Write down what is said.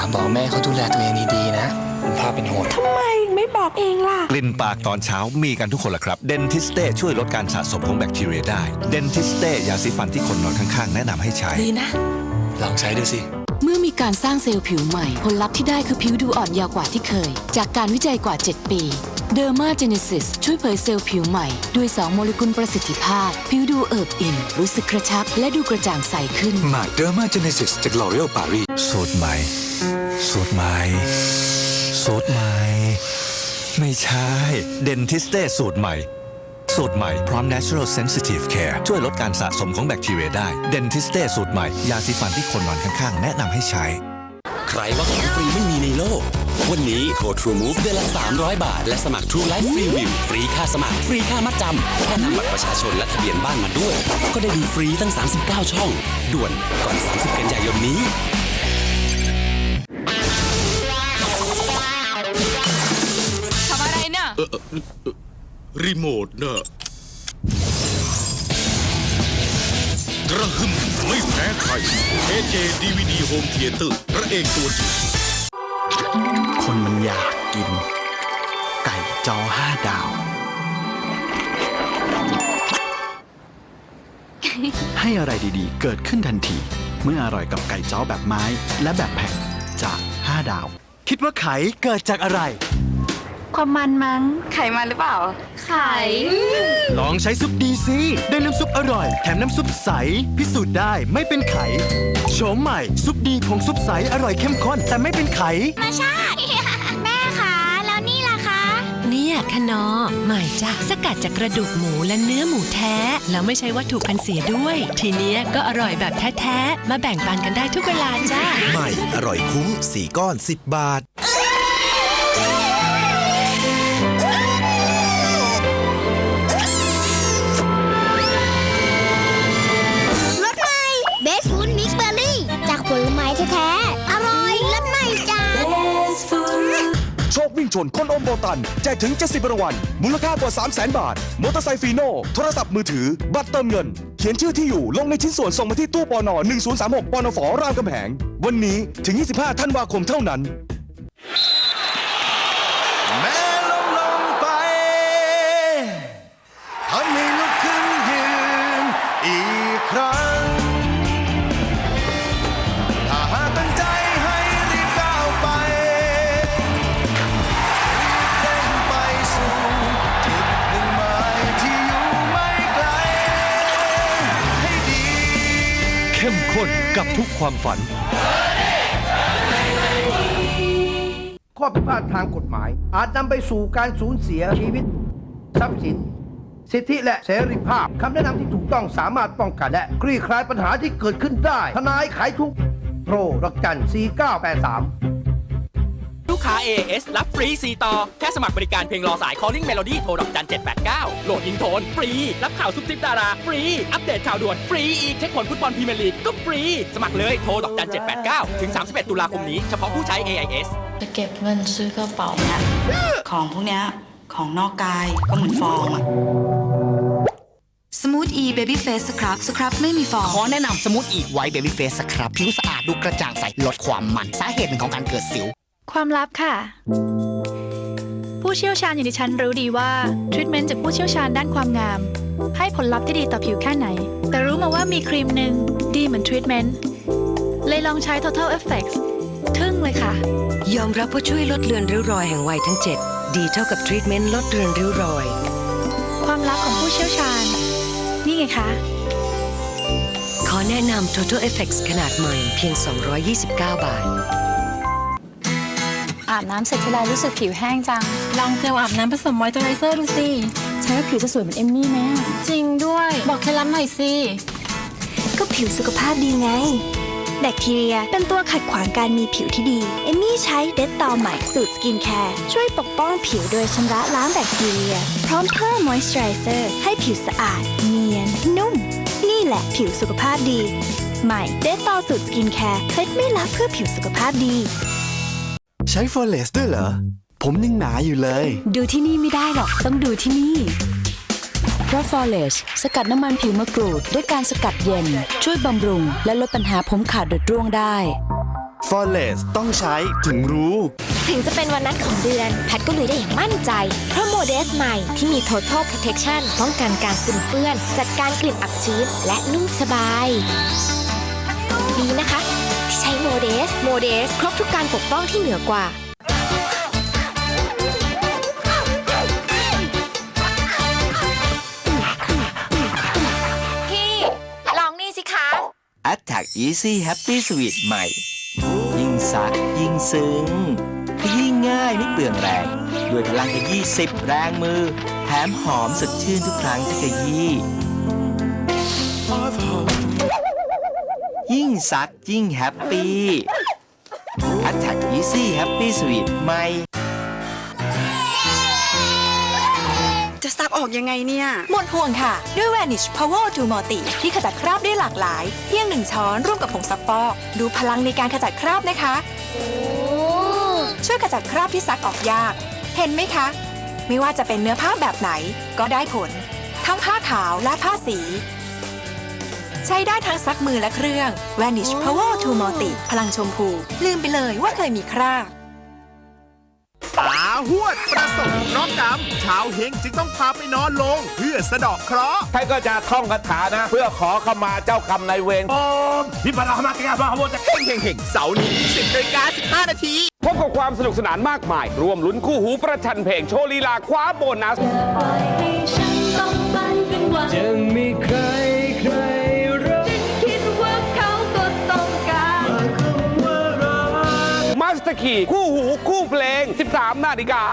ากบอกแม่เขาดูแลตัวเองดีๆนะ คุณพ่อเป็นห่วง ทำไมไม่บอกเองล่ะ กลิ่นปากตอนเช้ามีกันทุกคนแหละครับเดนทิสเต้ช่วยลดการสะสมของแบคทีเรียได้เดนทิสเต้ยาสีฟันที่คนนอนข้างๆ แนะนำให้ใช้ ดีนะ ลองใช้ดูสิ เมื่อมีการสร้างเซลล์ผิวใหม่ ผลลัพธ์ที่ได้คือผิวดูอ่อนเยาวกว่าที่เคย จากการวิจัยกว่า 7 ปี Derma Genesis ช่วยเผยเซลล์ผิวใหม่ ด้วย 2 โมเลกุลประสิทธิภาพ ผิวดูเอิบอิ่ม รู้สึกกระชับ และดูกระจ่างใสขึ้นใหม่เดอร์มาเจเนซิสจากลอเรียลปารีสสูตรใหม่สูตรใหม่สูตรใหม่ ไม่ใช่เดนทิสเต้สูตรใหม่ สูตรใหม่พร้อม Natural Sensitive Care ช่วยลดการสะสมของแบคทีเรียได้เดนทิสเต้สูตรใหม่ ยาสีฟันที่คนนอนข้างๆ แนะนำให้ใช้ ใครว่าของฟรีไม่มีในโลก วันนี้โทร True Move เดือนละ 300 บาท และสมัคร True Life Free View ฟรีค่าสมัคร ฟรีค่ามัดจำแค่นำบัตรประชาชนและทะเบียนบ้านมาด้วย ก็ได้ดูฟรีตั้ง 39 ช่อง ด่วนก่อน 30 กันยายนนี้ทำอะไรน่ะรีโมทน่ะกระหึ่มไม่แพ้ใคร AJ DVD Home Theater พระเอกตัวจริง คนมันอยากกิน ไก่จอห้าดาว ให้อะไรดีๆ เกิดขึ้นทันที เมื่ออร่อยกับไก่จ้อแบบไม้และแบบแผ่นจาก5ดาว คิดว่าไขเกิดจากอะไร ความมันมั้ง ไขมันหรือเปล่า ไข่ ลองใช้ซุปดีซีได้น้ำซุปอร่อย แถมน้ำซุปใส พิสูจน์ได้ไม่เป็นไขโฉมใหม่ ซุปดีผงซุปใส อร่อยเข้มข้น แต่ไม่เป็นไข มาชาติ แม่คะแล้วนี่ล่ะคะ เนี่ยคนอใหม่จ้ะสกัดจากกระดูกหมูและเนื้อหมูแท้ แล้วไม่ใช่วัตถุกันเสียด้วย ทีเนี้ยก็อร่อยแบบแท้ ๆ มาแบ่งปันกันได้ทุกเวลาจ้า ใหม่ อร่อยคุ้ม 4 ก้อน 10 บาท ชนคนอมโบตัน แจกถึง 70รางวัลมูลค่ากว่า 3 0 0 0 0 0บาท มอเตอร์ไซค์ฟีโน่โทรศัพท์มือถือ บัตรเติมเงิน เขียนชื่อที่อยู่ลงในชิ้นส่วนส่งมาที่ตู้ปอนอ1036ปอนฟรามกำแหง วันนี้ถึง 25 ธันวาคมเท่านั้น ข้นกับทุกความฝัน ข้อพิพาททางกฎหมาย อาจนำไปสู่การสูญเสียชีวิต ทรัพย์สิน สิทธิและเสรีภาพคำแนะนำที่ถูกต้องสามารถป้องกันและคลี่คลายปัญหาที่เกิดขึ้นได้ ทนายขายทุกโปรรักจัน4983 ลูกค้า AS รับฟรี 4 ต่อ แค่สมัครบริการเพลงรอสาย calling melody โทรดอกจัน789 โหลดอินโทนฟรี รับข่าวซุปซิปดารา ฟรี อัปเดตข่าวด่วน ฟรี อีก เช็คผลฟุตบอลพรีเมียร์ลีกก็ฟรี สมัครเลยโทรดอกจัน789 ถึง 31 ตุลาคมนี้ เฉพาะผู้ใช้ AIS จะเก็บเงินซื้อกระเป๋านะของพวกเนี้ยของนอกกายก็เหมือนฟองอะ Smooth E Baby Face Scrub สครับไม่มีฟอง ขอแนะนำสมูทอีกไวเบบี้เฟสครับ ผิวสะอาดดูกระจ่างใสลดความมัน สาเหตุหนึ่งของการเกิดสิว ความลับค่ะ ผู้เชี่ยวชาญอย่างดิฉันรู้ดีว่าทรีทเมนต์จากผู้เชี่ยวชาญด้านความงาม ให้ผลลัพธ์ที่ดีต่อผิวแค่ไหน แต่รู้มาว่ามีครีมหนึ่งดีเหมือนทรีทเมนต์เลยลองใช้ Total Effects ทึ่งเลยค่ะ ยอมรับว่าช่วยลดเลือนริ้วรอยแห่งวัยทั้ง 7 ดีเท่ากับทรีทเมนต์ลดเลือนริ้วรอย ความลับของผู้เชี่ยวชาญ นี่ไงคะ ขอแนะนำ Total Effects ขนาดใหม่เพียง 229 บาท อาบน้ำเสร็จทีไรรู้สึกผิวแห้งจัง ลองเจลอาบน้ำผสมมอยเจอไรเซอร์ดูสิ ใช้แล้วผิวจะสวยเหมือนเอมมี่ไหมอะจริงด้วย บอกเคล็ดลับหน่อยสิ ก็ผิวสุขภาพดีไง แบคทีเรียเป็นตัวขัดขวางการมีผิวที่ดี เอมมี่ใช้เดตตอใหม่สูตรสกินแคร์ช่วยปกป้องผิวโดยชำระล้างแบคทีเรีย พร้อมเพิ่มมอยส์เจอไรเซอร์ให้ผิวสะอาด เนียน นุ่ม นี่แหละผิวสุขภาพดี ใหม่เดตตอสูตรสกินแคร์เคล็ดไม่ลับเพื่อผิวสุขภาพดี ใช้ฟอเรสด้วยเหรอ ผมยังหนาอยู่เลย ดูที่นี่ไม่ได้หรอก ต้องดูที่นี่ เพราะ f o r e s t สกัดน้ำมันผิวมะกรูด ด้วยการสกัดเย็น ช่วยบำรุง และลดปัญหาผมขาดหรือร่วงได้ ฟอเรสต้องใช้ถึงรู้ ถึงจะเป็นวันนัดของเดือน แพทก็ลุยได้อย่างมั่นใจ เพราะโมเดสใหม่ที่มี Total Protection ป้องกันการซึมเปื้อน จัดการกลิ่นอับชื้นและนุ่มสบาย ดีนะคะที่ ใช้โมเดส โมเดส ครบทุกการปกป้องที่เหนือกว่า พี่ ลองนี่สิคะ Attack Easy Happy Sweet ใหม่ ยิ่งซักยิ่งซึ้งขยี้ง่ายไม่เปลืองแรง ด้วยพลังขยี้10 แรงมือ แถมหอมสดชื่นทุกครั้งที่ขยี้ ยิ่งซักยิ่งแฮปปี้ Attack Easy Happy Sweet ใหม่ จะซักออกยังไงเนี่ย หมดห่วงค่ะ ด้วย Vanish Power to Multi ที่ขจัดคราบได้หลากหลาย เพียงหนึ่งช้อนร่วมกับผงซักฟอก ดูพลังในการขจัดคราบนะคะ ช่วยขจัดคราบที่ซักออกยาก เห็นไหมคะ ไม่ว่าจะเป็นเนื้อผ้าแบบไหนก็ได้ผล ทั้งผ้าขาวและผ้าสี ใช้ได้ทั้งซักมือและเครื่อง Vanish Power to Multi พลังชมพู ลืมไปเลยว่าเคยมีคราบตาหวดประสบเคราะห์กรรมชาวเฮงจึงต้องพาไปนอนลง เพื่อสะเดาะเคราะห์ท่านก็จะท่องคาถานะ เพื่อขอขมาเจ้ากรรมนายเวรโอมพิพารามาติกาบาโวจะเฮงเฮงเฮงเสาร์นี้10นาฬิกา15นาทีพบกับความสนุกสนานมากมาย รวมลุ้นคู่หูประชันเพลงโชว์ลีลาคว้าโบนัส ขี่คู่หูคู่เพลง 13 นาฬิกา